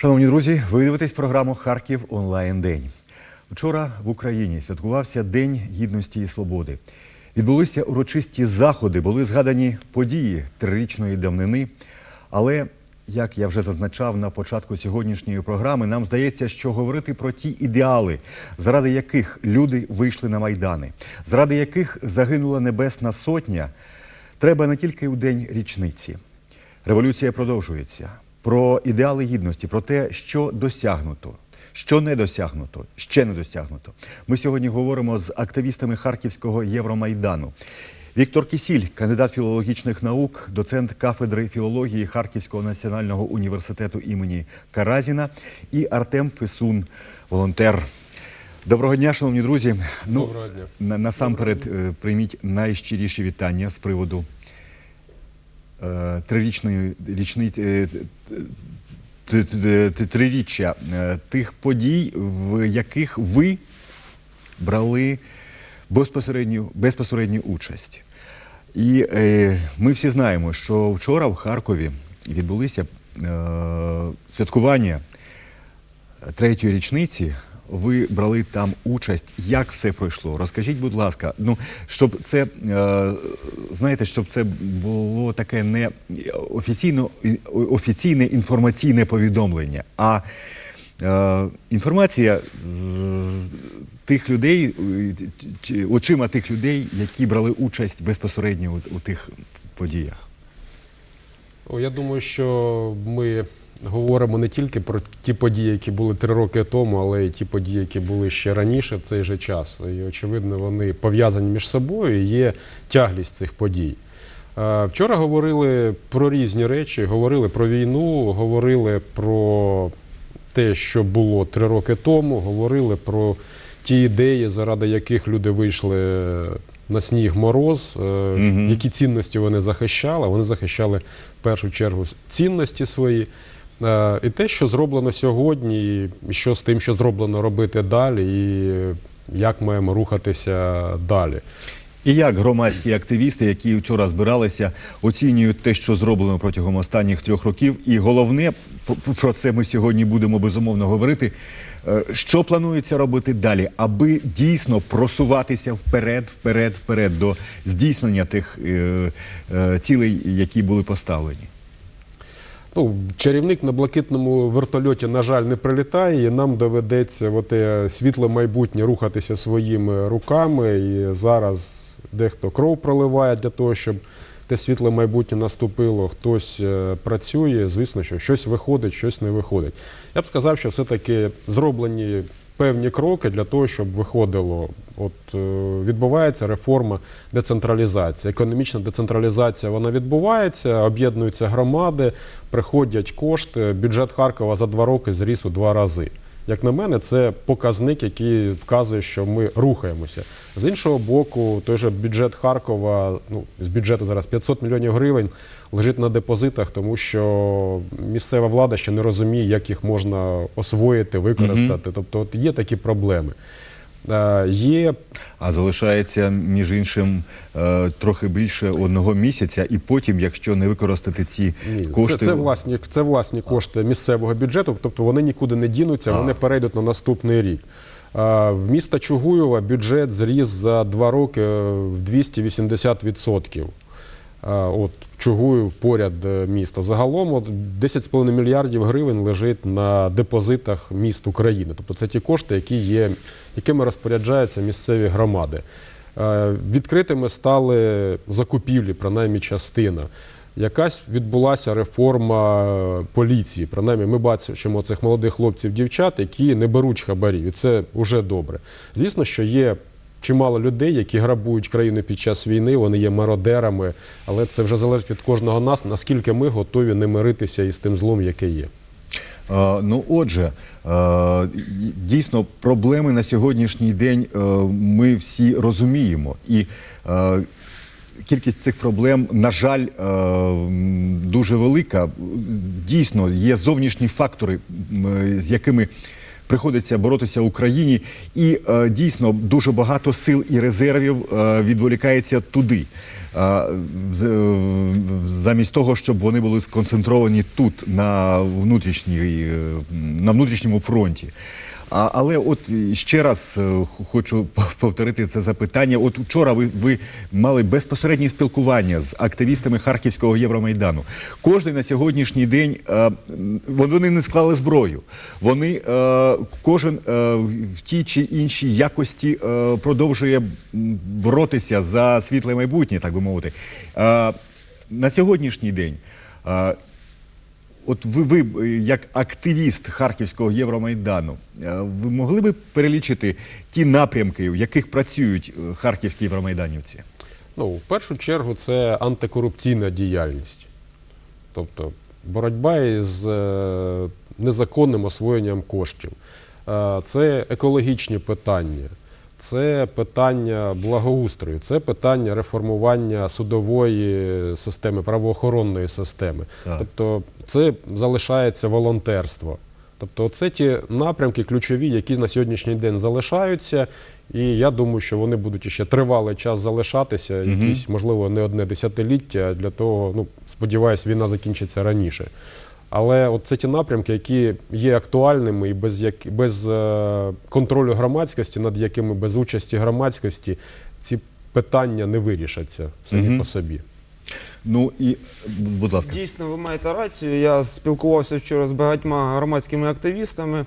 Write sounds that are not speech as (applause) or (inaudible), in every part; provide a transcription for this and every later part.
Шановні друзі, ви дивитесь програму Харків онлайн день. Вчора в Україні святкувався День гідності і свободи. Відбулися урочисті заходи, були згадані події трирічної давнини. Але, як я вже зазначав на початку сьогоднішньої програми, нам здається, що говорити про ті ідеали, заради яких люди вийшли на майдани, заради яких загинула Небесна Сотня, треба не тільки у день річниці. Революція продовжується. Про ідеали гідності, про те, що досягнуто, що не досягнуто, ще не досягнуто. Ми сьогодні говоримо з активістами Харківського Євромайдану. Віктор Кісіль, кандидат філологічних наук, доцент кафедри філології Харківського національного університету імені Каразіна, і Артем Фесун, волонтер. Доброго дня, шановні друзі. Ну, Доброго дня. на- насамперед е, прийміть найщиріші вітання з приводу трирічної е, т- т- т- Триріччя е, тих подій, в яких ви брали безпосередню, безпосередню участь. І е, ми всі знаємо, що вчора в Харкові відбулися е, святкування третьої річниці. Ви брали там участь. Як все пройшло? Розкажіть, будь ласка, ну щоб це е, знаєте, щоб це було таке не офіційно офіційне інформаційне повідомлення, а е, інформація тих людей, очима тих людей, які брали участь безпосередньо у тих подіях. Я думаю, що ми говоримо не тільки про ті події, які були три роки тому, але й ті події, які були ще раніше в цей же час. І очевидно, вони пов'язані між собою і є тяглість цих подій. Е, Вчора говорили про різні речі, говорили про війну, говорили про те, що було три роки тому, говорили про ті ідеї, заради яких люди вийшли на сніг мороз, е, які цінності вони захищали. Вони захищали в першу чергу цінності свої. Е, І те, що зроблено сьогодні, і що з тим, що зроблено робити далі, і як маємо рухатися далі. І як громадські активісти, які вчора збиралися, оцінюють те, що зроблено протягом останніх трьох років. І головне, про це ми сьогодні будемо безумовно говорити. е, Що планується робити далі, аби дійсно просуватися вперед, вперед, вперед до здійснення тих е, цілей, які були поставлені. Ну, чарівник на блакитному вертольоті, на жаль, не прилітає, і нам доведеться в те світле майбутнє рухатися своїми руками. І зараз дехто кров проливає для того, щоб те світле майбутнє наступило. Хтось е, працює, звісно, що щось виходить, щось не виходить. Я б сказав, що все-таки зроблені певні кроки для того, щоб виходило. От е, відбувається реформа децентралізації. Економічна децентралізація вона відбувається, об'єднуються громади, приходять кошти. Бюджет Харкова за два роки зріс у два рази. Як на мене, це показник, який вказує, що ми рухаємося. З іншого боку, той же бюджет Харкова, ну з бюджету зараз 500 мільйонів гривень лежить на депозитах, тому що місцева влада ще не розуміє, як їх можна освоїти, використати. Тобто, от є такі проблеми. Е, Є А залишається між іншим е, трохи більше одного місяця, і потім, якщо не використати ці Ні, кошти, Це, це, власні, це власні кошти місцевого бюджету, тобто вони нікуди не дінуться, вони перейдуть на наступний рік. В міста Чугуєва бюджет зріс за два роки в 280%. А, От Чугуїв поряд е, міста. Загалом от 10,5 мільярдів гривень лежить на депозитах міст України. Тобто це ті кошти, які є, якими розпоряджаються місцеві громади. Е, Відкритими стали закупівлі, принаймні частина. Якась відбулася реформа е, поліції. Принаймні, ми бачимо цих молодих хлопців, дівчат, які не беруть хабарів, і це вже добре. Звісно, що є чимало людей, які грабують країну під час війни, вони є мародерами, але це вже залежить від кожного нас, наскільки ми готові не миритися із тим злом, яке є. Ну, отже, дійсно, проблеми на сьогоднішній день ми всі розуміємо. І кількість цих проблем, на жаль, дуже велика. Дійсно, є зовнішні фактори, з якими приходиться боротися Україні, і е, дійсно дуже багато сил і резервів е, відволікається туди. е, замість того, щоб вони були сконцентровані тут, на, внутрішній, на внутрішньому фронті. А, але от ще раз е, хочу повторити це запитання. От вчора ви, ви мали безпосереднє спілкування з активістами Харківського Євромайдану. Кожен на сьогоднішній день е, вони не склали зброю. Вони е, кожен в тій чи іншій якості продовжує боротися за світле майбутнє, так би мовити. На сьогоднішній день. От ви, ви, е, як активіст Харківського Євромайдану, е, ви могли би перелічити ті напрямки, в яких працюють е, харківські євромайданівці? Ну, в першу чергу, це антикорупційна діяльність. Тобто боротьба із незаконним освоєнням коштів. Це екологічні питання, це питання благоустрою, це питання реформування судової системи, правоохоронної системи. Так. Тобто це залишається волонтерство. Тобто, це ті напрямки ключові, які на сьогоднішній день залишаються. І я думаю, що вони будуть ще тривалий час залишатися, якісь, можливо, не одне десятиліття для того, ну, сподіваюсь, війна закінчиться раніше. Але от це ті напрямки, які є актуальними і без, як, без е, контролю громадськості, над якими без участі громадськості ці питання не вирішаться самі угу. по собі. Ну і будь ласка. Дійсно, ви маєте рацію. Я спілкувався вчора з багатьма громадськими активістами,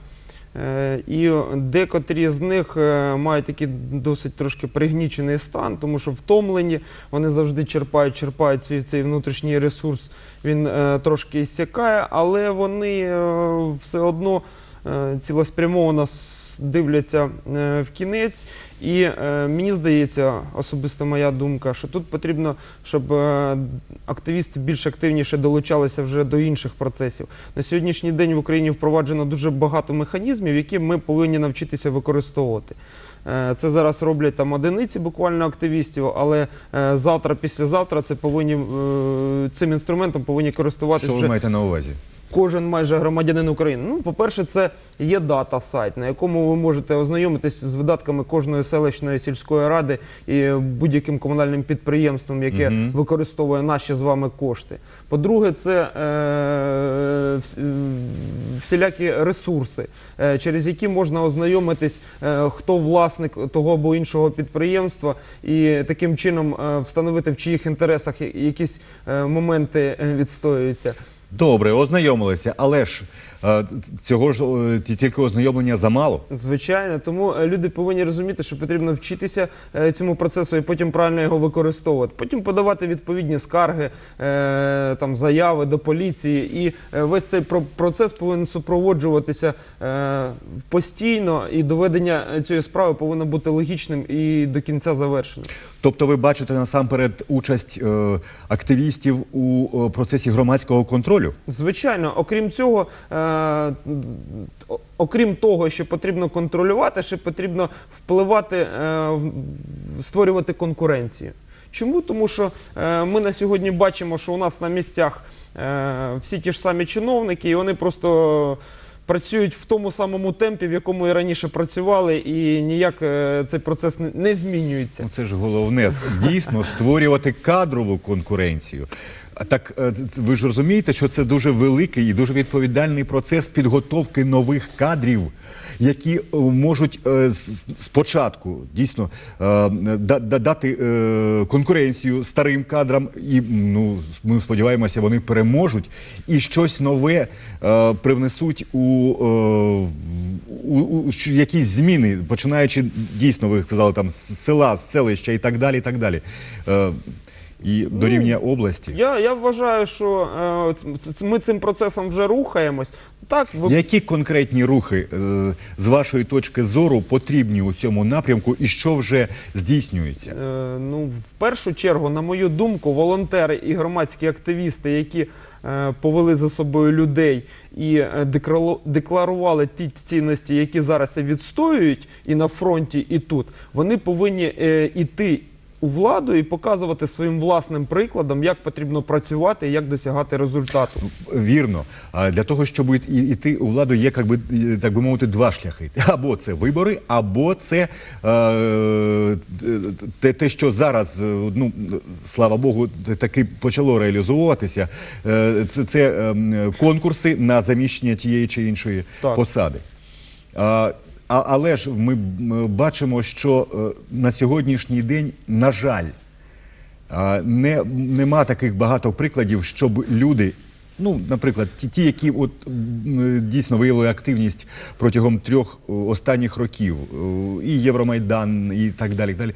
і декотрі з них е, мають такий досить трошки пригнічений стан, тому що втомлені, вони завжди черпають, черпають свій цей внутрішній ресурс, він е, трошки іссякає, але вони е, все одно е, цілеспрямовано дивляться е, в кінець. І е, мені здається, особисто моя думка, що тут потрібно, щоб е, активісти більш активніше долучалися вже до інших процесів. На сьогоднішній день в Україні впроваджено дуже багато механізмів, які ми повинні навчитися використовувати. Це зараз роблять там одиниці буквально активістів, але завтра, післязавтра це повинні цим інструментом повинні користуватися Що ви вже маєте на увазі? Кожен майже громадянин України. Ну, по-перше, це є дата сайт, на якому ви можете ознайомитись з видатками кожної селищної сільської ради і будь-яким комунальним підприємством, яке Мгм. використовує наші з вами кошти. По-друге, це е, е, всілякі ресурси, е, через які можна ознайомитись, е, хто власник того або іншого підприємства, і таким чином е, встановити в чиїх інтересах якісь е, моменти е, відстоюються. Добре, ознайомилися, але ж цього ж е, ті- тільки ознайомлення замало. Звичайно, тому е, люди повинні розуміти, що потрібно вчитися е, цьому процесу і потім правильно його використовувати. Потім подавати відповідні скарги, е, там заяви до поліції, і е, весь цей про- процес повинен супроводжуватися е, постійно, і доведення е, цієї справи повинно бути логічним і до кінця завершеним. Тобто ви бачите насамперед участь е, активістів у е, процесі громадського контролю? Звичайно, окрім цього, е, окрім того, що потрібно контролювати, ще потрібно впливати, е, створювати конкуренцію. Чому? Тому що е, ми на сьогодні бачимо, що у нас на місцях е, всі ті ж самі чиновники, і вони просто працюють в тому самому темпі, в якому і раніше працювали, і ніяк цей процес не, не змінюється. Ну, Це ж головне дійсно створювати кадрову конкуренцію. Так е, ви ж розумієте, що це дуже великий і дуже відповідальний процес підготовки нових кадрів, які е, можуть е, спочатку дійсно да- да- дати конкуренцію старим кадрам, і ну ми сподіваємося, вони переможуть і щось нове привнесуть у, у, у якісь зміни, починаючи дійсно, ви сказали там з села, з селища і так далі. І так далі. І до рівня області. Я, я вважаю, що е, ми цим процесом вже рухаємось. Так, ви Які конкретні рухи е, з вашої точки зору потрібні у цьому напрямку, і що вже здійснюється? Е, Ну, в першу чергу, на мою думку, волонтери і громадські активісти, які е, повели за собою людей і е, декларували ті цінності, які зараз відстоюють і на фронті, і тут, вони повинні е, іти у владу і показувати своїм власним прикладом, як потрібно працювати і як досягати результату. Вірно. А для того, щоб і- йти у владу, є, як би, так би мовити, два шляхи. (laughs) Або це вибори, або це е, те, те, що зараз, е, ну, слава Богу, таки почало реалізовуватися. Е, Це, це ем, конкурси на заміщення тієї чи іншої Так. посади. А, але ж ми бачимо, що е, на сьогоднішній день, на жаль, не, нема таких багато прикладів, щоб люди, ну, наприклад, ті, ті які от, дійсно виявили активність протягом трьох останніх років, і Євромайдан, і так далі. далі.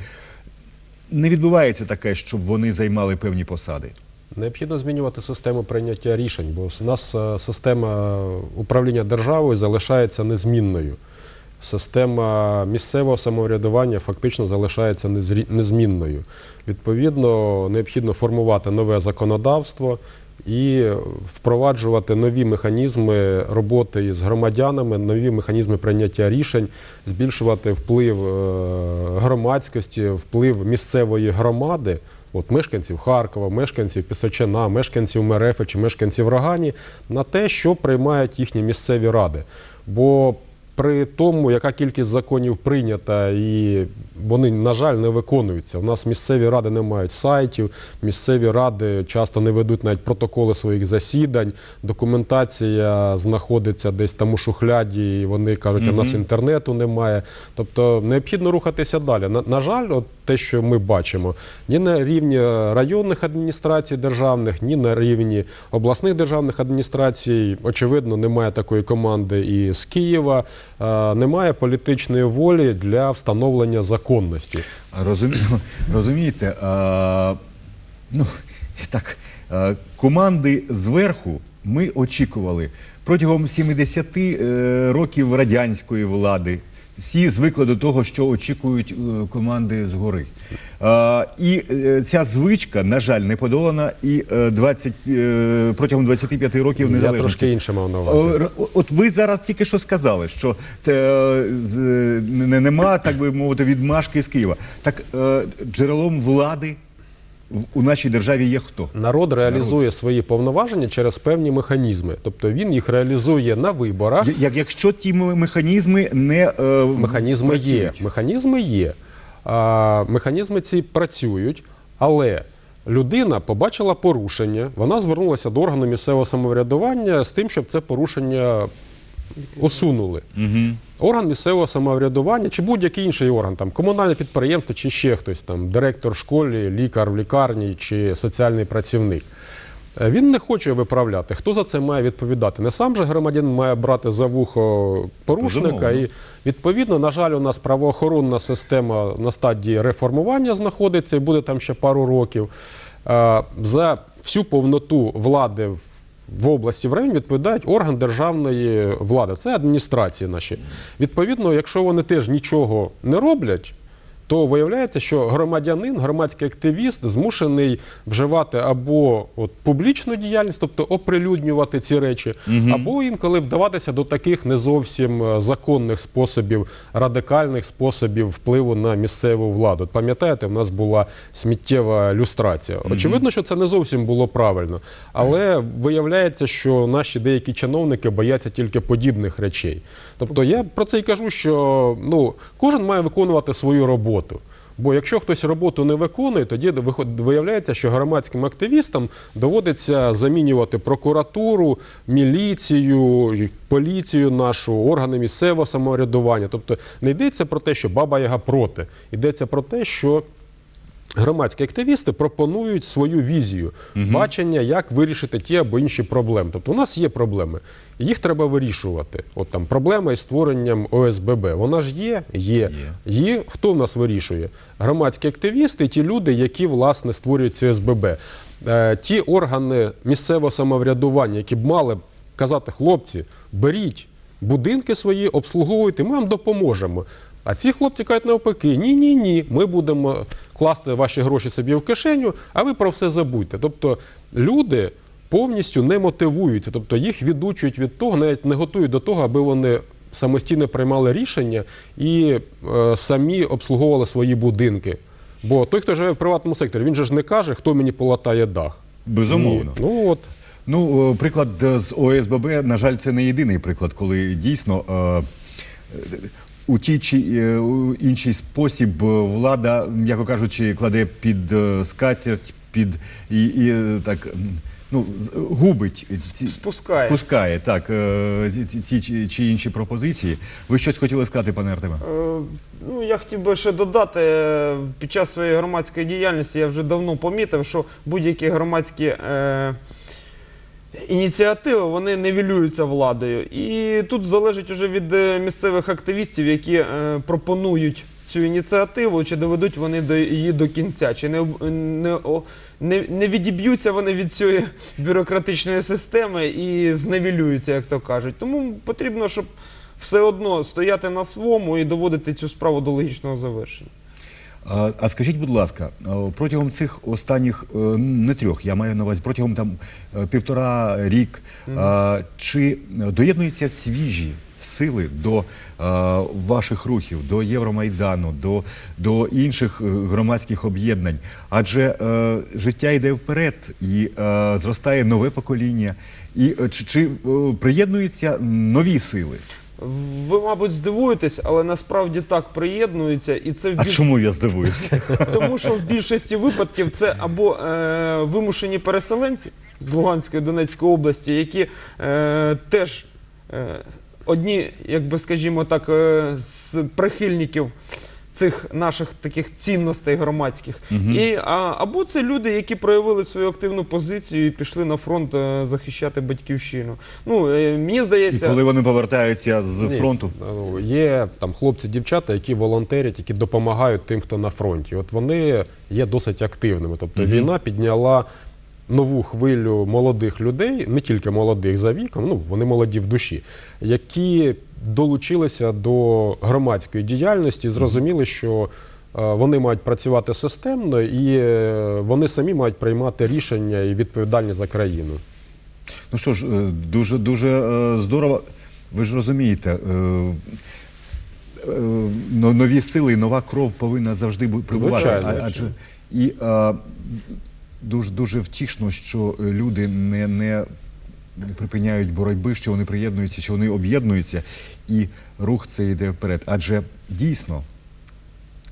Не відбувається таке, щоб вони займали певні посади. Необхідно змінювати систему прийняття рішень, бо у нас е, система управління державою залишається незмінною. Система місцевого самоврядування фактично залишається незмінною. Відповідно, необхідно формувати нове законодавство і впроваджувати нові механізми роботи із громадянами, нові механізми прийняття рішень, збільшувати вплив е, громадськості, вплив місцевої громади. От мешканців Харкова, мешканців Пісочина, мешканців Мерефи чи мешканців Рогані на те, що приймають їхні місцеві ради. Бо при тому, яка кількість законів прийнята, і вони, на жаль, не виконуються. У нас місцеві ради не мають сайтів, місцеві ради часто не ведуть навіть протоколи своїх засідань. Документація знаходиться десь там у шухляді, і вони кажуть, а в нас інтернету немає. Тобто необхідно рухатися далі. На, на жаль, от те, що ми бачимо, ні на рівні районних адміністрацій державних, ні на рівні обласних державних адміністрацій, очевидно, немає такої команди і з Києва, немає політичної волі для встановлення законності. Розумі... (laughs) Розумієте, а, ну, так, команди зверху ми очікували протягом 70 е, років радянської влади. Всі звикли до того, що очікують е, команди згори. А, і е, ця звичка, на жаль, не подолана і е, 20, е, протягом 25 років Я незалежності. трошки інше мав на увазі. От ви зараз тільки що сказали, що нема, так би мовити, відмашки з Києва. Так е, джерелом влади у нашій державі є хто? Народ реалізує свої повноваження через певні механізми. Тобто він їх реалізує на виборах. Як, якщо ті механізми не е, Механізми є. Механізми є. Механізми ці працюють, але людина побачила порушення, вона звернулася до органу місцевого самоврядування з тим, щоб це порушення усунули. Орган місцевого самоврядування чи будь-який інший орган, там комунальне підприємство чи ще хтось, там директор в школі, лікар в лікарні чи соціальний працівник. Е, Він не хоче виправляти. Хто за це має відповідати? Не сам же громадянин має брати за вухо порушника. І відповідно, на жаль, у нас правоохоронна система на стадії реформування знаходиться і буде там ще пару років. Е, За всю повноту влади в- в області в районі відповідають орган державної влади. Це адміністрації наші. Відповідно, якщо вони теж нічого не роблять. То виявляється, що громадянин, громадський активіст змушений вживати або от публічну діяльність, тобто оприлюднювати ці речі, або інколи вдаватися до таких не зовсім е, законних способів, радикальних способів впливу на місцеву владу. От Пам'ятаєте, в нас була сміттєва люстрація. Очевидно, що це не зовсім було правильно, але виявляється, що наші деякі чиновники бояться тільки подібних речей. Тобто я про це і кажу, що ну кожен має виконувати свою роботу. Бо якщо хтось роботу не виконує, тоді виявляється, що громадським активістам доводиться замінювати прокуратуру, міліцію, поліцію нашу, органи місцевого самоврядування. Тобто не йдеться про те, що баба яга проти. Йдеться про те, що громадські активісти пропонують свою візію, бачення, як вирішити ті або інші проблеми. Тобто у нас є проблеми, їх треба вирішувати. От там проблема із створенням ОСББ. Вона ж є? Є. Її хто в нас вирішує? Громадські активісти, і ті люди, які власне створюють ці ОСББ. Е, ті органи місцевого самоврядування, які б мали казати, хлопці, беріть будинки свої, обслуговуйте, ми вам допоможемо. А ці хлопці кажуть навпаки, ні, ні, ні, ми будемо класти ваші гроші собі в кишеню, а ви про все забудьте. Тобто люди повністю не мотивуються, тобто їх відучують від того, навіть не готують до того, аби вони самостійно приймали рішення і е, самі обслуговували свої будинки. Бо той, хто живе в приватному секторі, він же ж не каже, хто мені полатає дах. Безумовно. Ні. Ну от Ну, е, приклад е, з ОСББ, на жаль, це не єдиний приклад, коли дійсно е, у тій чи е, інший спосіб влада, м'яко кажучи, кладе під е, скатерть, під і, і е, так. Ну, губить Спускає. спускає так ті чи, чи інші пропозиції. Ви щось хотіли сказати, пане Артеме? Е, Ну, я хотів би ще додати, під час своєї громадської діяльності я вже давно помітив, що будь-які громадські е, ініціативи вони невілюються владою. І тут залежить уже від е, місцевих активістів, які е, пропонують цю ініціативу, чи доведуть вони до її до кінця, чи не, не, не, не відіб'ються вони від цієї бюрократичної системи і зневілюються, як то кажуть. Тому потрібно, щоб все одно стояти на своєму і доводити цю справу до логічного завершення. А, а скажіть, будь ласка, протягом цих останніх е, не трьох, я маю на увазі, протягом там е, півтора рік, чи доєднуються свіжі сили до а, ваших рухів, до Євромайдану, до, до інших е, громадських об'єднань? Адже е, життя йде вперед і е, зростає нове покоління. І е, чи, чи е, приєднуються нові сили? Ви, мабуть, здивуєтесь, але насправді так приєднуються, і це в А більш... чому я здивуюся? (laughs) тому, що в більшості випадків це або е, вимушені переселенці з Луганської Донецької області, які е, теж е, одні, як би скажімо так, е, з прихильників. Цих наших таких цінностей громадських, і а, або це люди, які проявили свою активну позицію і пішли на фронт е, захищати батьківщину. Ну е, мені І здається, коли вони повертаються з Ні. фронту? Ну, Є там хлопці-дівчата, які волонтерять, які допомагають тим, хто на фронті. От вони є досить активними. Тобто війна підняла нову хвилю молодих людей, не тільки молодих за віком, ну вони молоді в душі, які долучилися до громадської діяльності, зрозуміли, що е, вони мають працювати системно і е, вони самі мають приймати рішення і відповідальність за країну. Ну що ж, е, дуже дуже здорово. Ви ж розумієте, но- нові сили і нова кров повинна завжди бу- прибувати. Звичайно. Адже і дуже дуже втішно, що люди не, не припиняють боротьби, що вони приєднуються, що вони об'єднуються, і рух це йде вперед. Адже дійсно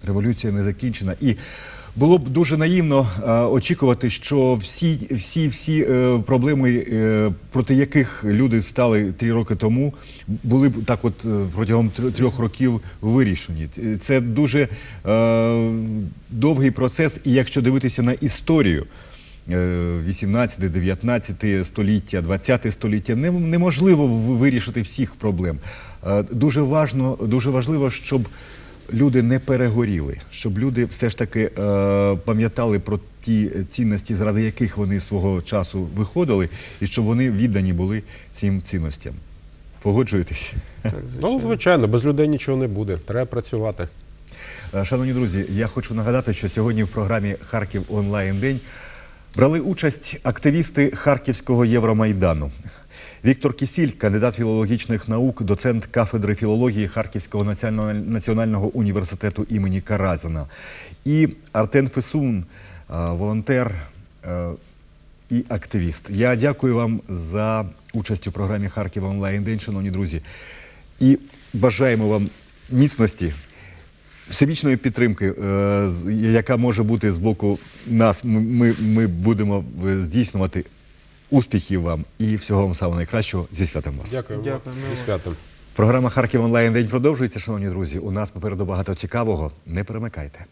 революція не закінчена. І було б дуже наївно е, очікувати, що всі, всі, всі е, проблеми, е, проти яких люди стали три роки тому, були б так, от е, протягом трьох років вирішені. Це дуже е, довгий процес, і якщо дивитися на історію. е, 18, 19 століття, 20 століття неможливо вирішити всіх проблем. Е, Дуже важно, дуже важливо, щоб люди не перегоріли, щоб люди все ж таки е, пам'ятали про ті цінності, заради яких вони свого часу виходили, і щоб вони віддані були цим цінностям. Погоджуєтесь? так, Ну, звичайно. звичайно, без людей нічого не буде. Треба працювати. Е, Шановні друзі, я хочу нагадати, що сьогодні в програмі Харків онлайн день брали участь активісти Харківського Євромайдану. Віктор Кісіль, кандидат філологічних наук, доцент кафедри філології Харківського національного- університету імені Каразина. І Артен Фесун, е, волонтер е, і активіст. Я дякую вам за участь у програмі Харків онлайн день, шановні друзі. І бажаємо вам міцності, всебічної підтримки, е, яка може бути з боку нас. Ми, ми, будемо здійснювати успіхів вам і всього вам самого найкращого зі святом вас. Дякую. Дякую. Зі святом. Програма Харків онлайн день продовжується, шановні друзі. У нас попереду багато цікавого. Не перемикайте.